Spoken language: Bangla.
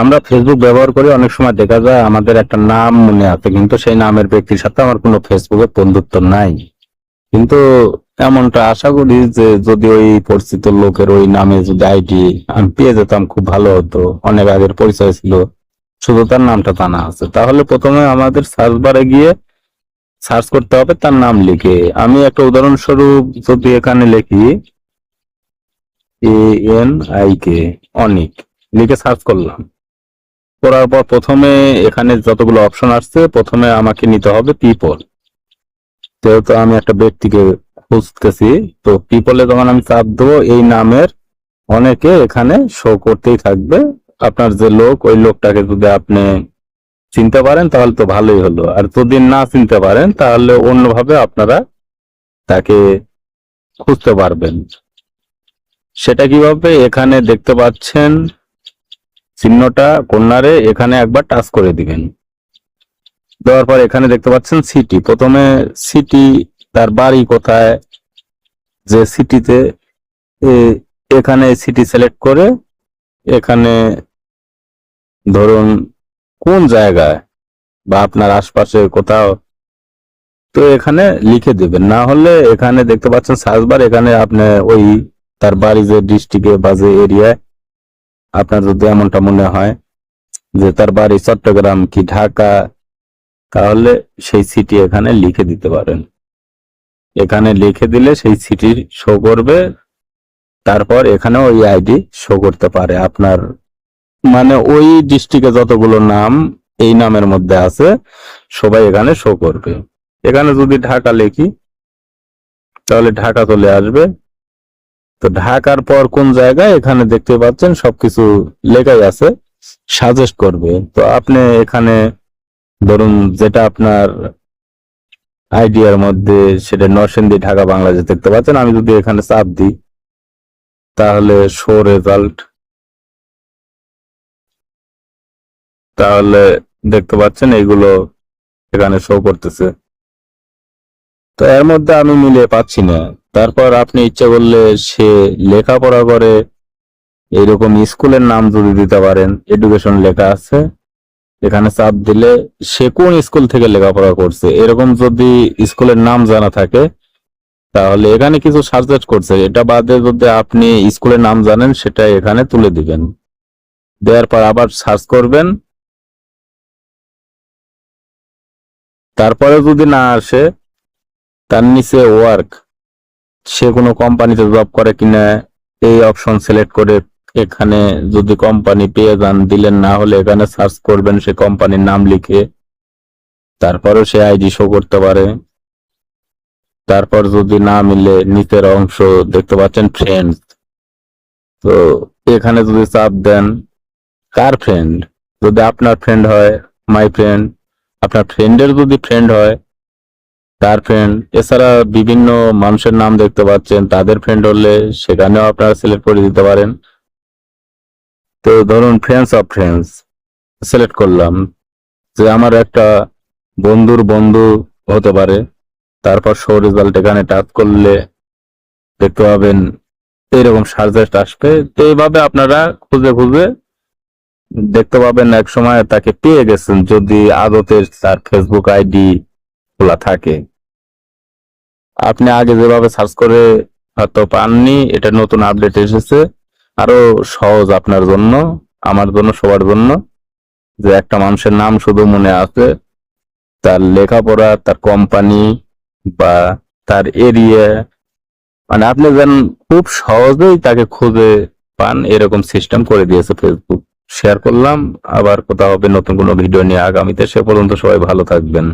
আমরা ফেসবুক ব্যবহার করে, অনেক সময় দেখা যায় আমাদের একটা নাম মনে আছে, কিন্তু সেই নামের ব্যক্তির সাথে আমার কোনো ফেসবুকে বন্ধুত্ব নাই। কিন্তু এমনটা আশা করি যে যদি ওই পরিচিত লোকের ওই নামে যদি আইডি আমি পেয়ে যেতাম, খুব ভালো হতো। অনেক আগের পরিচয় ছিল, শুধু তার নামটা জানা আছে। তাহলে প্রথমে আমাদের সার্চ বারে গিয়ে সার্চ করতে হবে, তার নাম লিখে। আমি একটা উদাহরণস্বরূপ যদি এখানে লিখি A N I K Anik, লিখে সার্চ করলাম। করার পর প্রথমে এখানে যতগুলো অপশন আসছে, প্রথমে আমাকে নিতে হবে পিপল যেহেতু আমি একটা ব্যক্তিকে খুঁজতেছি, তো পিপলে যখন আমি চাপ দেবো, এই নামের অনেকে এখানে শো করতেই থাকবে। আপনার যে লোক, ওই লোকটাকে যদি আপনি চিনতে পারেন, তাহলে তো ভালোই হলো। আর যদি না চিনতে পারেন, তাহলে অন্যভাবে আপনারা তাকে খুঁজতে পারবেন। সেটা কীভাবে? এখানে দেখতে পাচ্ছেন চিহ্নটা কর্নারে এখানে একবার টাচ করে দিবেন। দেওয়ার পর এখানে দেখতে পাচ্ছেন সিটি প্রথমে সিটি তার বাড়ি কোথায়? যে সিটিতে এখানে সিটি সিলেক্ট করে এখানে ধরুন কোন জায়গায় বা আপনার আশপাশে কোথাও, তো এখানে লিখে দেবেন। না হলে এখানে দেখতে পাচ্ছেন সার্চবার এখানে আপনি ওই তার বাড়ি যে ডিস্ট্রিক্টে বা যে এরিয়ায় আপনার যদি এমনটা মনে হয় যে তার বাড়ি চট্টগ্রাম কি ঢাকা, তাহলে সেই সিটি এখানে লিখে দিতে পারেন। এখানে লিখে দিলে সেই সিটির শো করবে, তারপর এখানে ওই আইডি শো করতে পারে। আপনার মানে ওই ডিস্ট্রিক্টে যতগুলো নাম, এই নামের মধ্যে আছে, সবাই এখানে শো করবে। এখানে যদি ঢাকা লিখি, তাহলে ঢাকা চলে আসবে। তো ঢাকার পর কোন জায়গায় এখানে দেখতে পাচ্ছেন সবকিছু লেখাই আছে সাজেস্ট করবে। তো আপনি এখানে ধরুন যেটা আপনার আইডিয়ার মধ্যে সেটা নরসিংদী, ঢাকা, বাংলাদেশ দেখতে পাচ্ছেন। আমি যদি এখানে চাপ দিই, তাহলে শো রেজাল্ট তাহলে দেখতে পাচ্ছেন এইগুলো এখানে শো করতেছে। তো এর মধ্যে আমি মিলিয়ে পাচ্ছি না। তারপর আপনি ইচ্ছা করলে সে লেখাপড়া করে এইরকম স্কুলের নাম যদি দিতে পারেন এডুকেশন লেখা আছে, এখানে চাপ দিলে সে কোন স্কুল থেকে লেখাপড়া করছে, এরকম যদি স্কুলের নাম জানা থাকে, তাহলে এখানে কিছু সাজেস্ট করছে। এটা বাদে যদি আপনি স্কুলের নাম জানেন, সেটা এখানে তুলে দিবেন। দেওয়ার পর আবার সার্চ করবেন। তারপরে যদি না আসে, তার নিচে ওয়ার্ক সে কোনো কোম্পানিতে জব করে কিনা, এই অপশন সিলেক্ট করে এখানে যদি কোম্পানি পেয়ে যান, দিলেন না হলে এখানে সার্চ করবেন সে কোম্পানির নাম লিখে, তারপরেও সে আইডি শো করতে পারে। তারপর যদি না মিলে, নিচের অংশ দেখতে পাচ্ছেন ফ্রেন্ড তো এখানে যদি চাপ দেন, কার ফ্রেন্ড যদি আপনার ফ্রেন্ড হয় মাই ফ্রেন্ড আপনার ফ্রেন্ডের যদি ফ্রেন্ড হয় তার ফ্রেন্ড এছাড়া বিভিন্ন মানুষের নাম দেখতে পাচ্ছেন, তাদের ফ্রেন্ড হলে সেখানেও আপনারা সিলেক্ট করে দিতে পারেন। তো ধরুন ফ্রেন্ডস অফ ফ্রেন্ডস সিলেক্ট করলাম যে আমার একটা বন্ধুর বন্ধু হতে পারে। তারপর শো রেজাল্ট এখানে টাচ করলে দেখতে পাবেন এইরকম সাজেস্ট আসবে। তো এইভাবে আপনারা খুঁজে খুঁজে দেখতে পাবেন এক সময় তাকে পেয়ে গেছেন। যদি আদতের তার ফেসবুক আইডি খোলা থাকে। আপনি আগে যেভাবে সার্চ করে হয়তো পাননি, এটা নতুন আপডেট এসেছে। আরও সহজ আপনার জন্য, আমার জন্য, সবার জন্য, যে একটা মানুষের নাম শুধু মনে আছে, তার লেখাপড়া, তার কোম্পানি বা তার এরিয়া মানে আপনি যেন খুব সহজেই তাকে খুঁজে পান, এরকম সিস্টেম করে দিয়েছে ফেসবুক শেয়ার করলাম, আবার কোথাও হবে নতুন কোনো ভিডিও নিয়ে আগামীতে। সে পর্যন্ত সবাই ভালো থাকবেন।